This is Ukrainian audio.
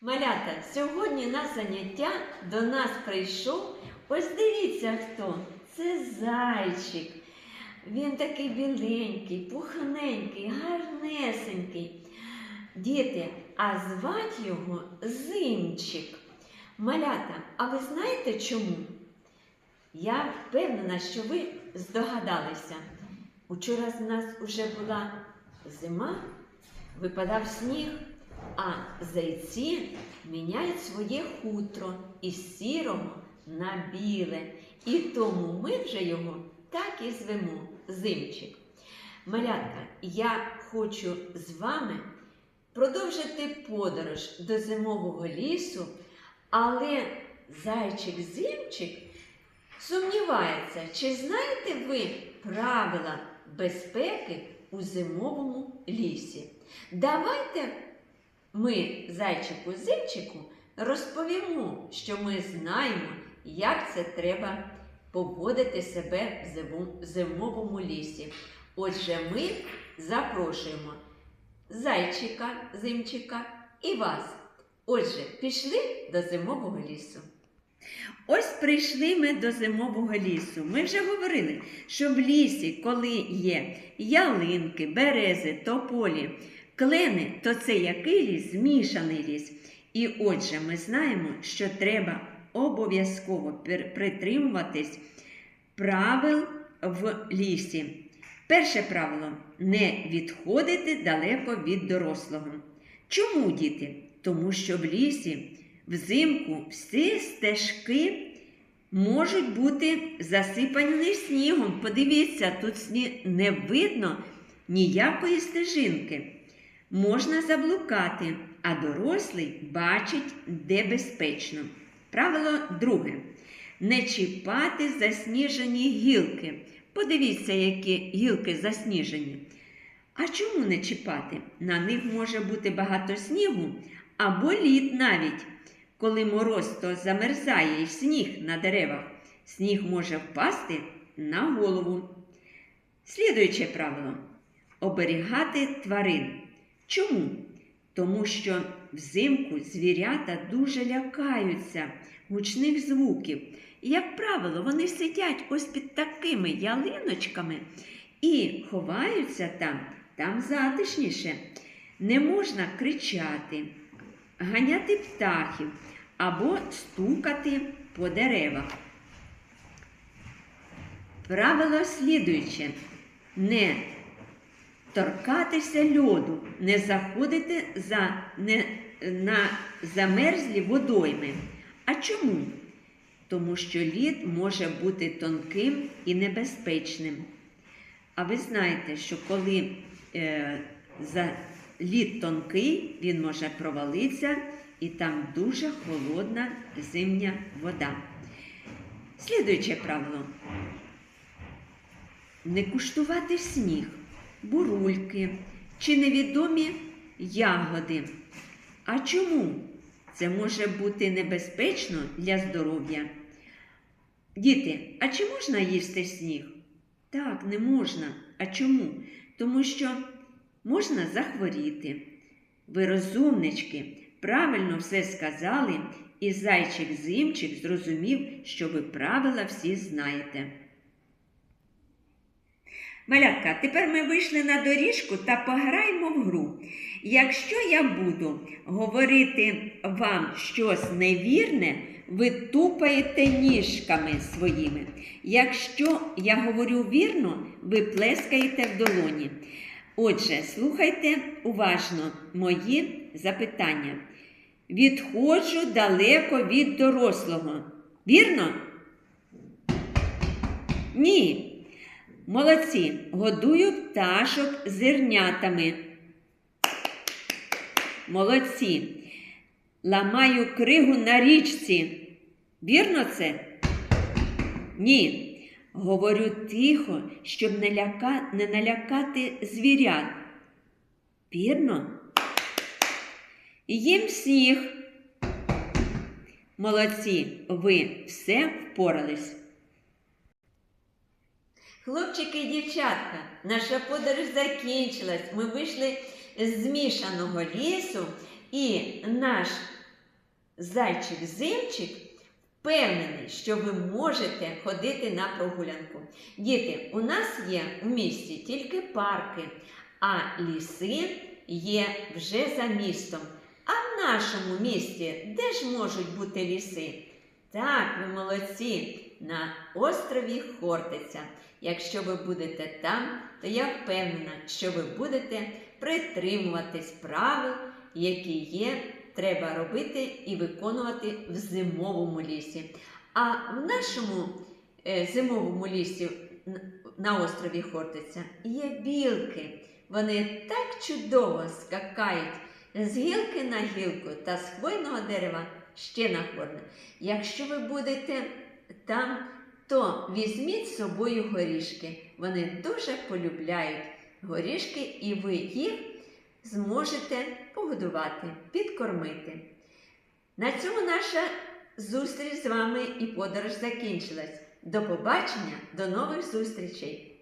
Малята, сьогодні на заняття до нас прийшов. Ось дивіться хто. Це зайчик. Він такий біленький, пухненький, гарнесенький. Діти, а звать його Зимчик. Малята, а ви знаєте чому? Я впевнена, що ви здогадалися. Учора з нас уже була зима, випадав сніг, а зайці міняють своє хутро із сірого на біле. І тому ми вже його так і звемо зимчик. Малятка, я хочу з вами продовжити подорож до зимового лісу, але зайчик-зимчик сумнівається, чи знаєте ви правила безпеки у зимовому лісі? Давайте ми, зайчику-зимчику, розповімо, що ми знаємо, як це треба поводити себе в зимовому лісі. Отже, ми запрошуємо зайчика, зимчика і вас. Отже, пішли до зимового лісу. Ось прийшли ми до зимового лісу. Ми вже говорили, що в лісі, коли є ялинки, берези, тополі, клени, то це який ліс? Змішаний ліс. І отже, ми знаємо, що треба обов'язково притримуватись правил в лісі. Перше правило не відходити далеко від дорослого. Чому діти? Тому що в лісі взимку всі стежки можуть бути засипані снігом. Подивіться, тут не видно ніякої стежинки. Можна заблукати, а дорослий бачить, де безпечно. Правило друге. Не чіпати засніжені гілки. Подивіться, які гілки засніжені. А чому не чіпати? На них може бути багато снігу або лід навіть. Коли мороз то замерзає і сніг на деревах, сніг може впасти на голову. Слідуюче правило оберігати тварин. Чому? Тому що взимку звірята дуже лякаються гучних звуків. І, як правило, вони сидять ось під такими ялиночками і ховаються там, там затишніше. Не можна кричати, ганяти птахів або стукати по деревах. Правило слідуюче: не торкатися льоду, не заходити за, не, на замерзлі водойми. А чому? Тому що лід може бути тонким і небезпечним. А ви знаєте, що коли е, за лід тонкий, він може провалитися, і там дуже холодна зимня вода. Слідуюче правило. Не куштувати сніг, бурульки чи невідомі ягоди. А чому? Це може бути небезпечно для здоров'я. Діти, а чи можна їсти сніг? Так, не можна. А чому? Тому що можна захворіти. Ви розумнички, правильно все сказали, і зайчик-зимчик зрозумів, що ви правила всі знаєте. Малятка, тепер ми вийшли на доріжку та пограємо в гру. Якщо я буду говорити вам щось невірне, ви тупаєте ніжками своїми. Якщо я говорю вірно, ви плескаєте в долоні. Отже, слухайте уважно мої запитання. Відходжу далеко від дорослого. Вірно? Ні. Молодці. Годую пташок зернятами. Молодці. Ламаю кригу на річці. Вірно це? Ні. Говорю тихо, щоб не, ляка... не налякати звірят. Вірно? Їм сніг. Молодці, ви все впорались. Хлопчики і дівчатка, наша подорож закінчилась. Ми вийшли з змішаного лісу, і наш зайчик-зимчик впевнений, що ви можете ходити на прогулянку. Діти, у нас є у місті тільки парки, а ліси є вже за містом. А в нашому місті де ж можуть бути ліси? Так, ви молодці, на острові Хортиця. Якщо ви будете там, то я впевнена, що ви будете притримуватись правил, які є, треба робити і виконувати в зимовому лісі. А в нашому е, зимовому лісі на острові Хортиця є білки. Вони так чудово скакають з гілки на гілку та з хвойного дерева ще на корне. Якщо ви будете там, то візьміть з собою горішки. Вони дуже полюбляють горішки, і ви їх зможете погодувати, підкормити. На цьому наша зустріч з вами і подорож закінчилась. До побачення, до нових зустрічей!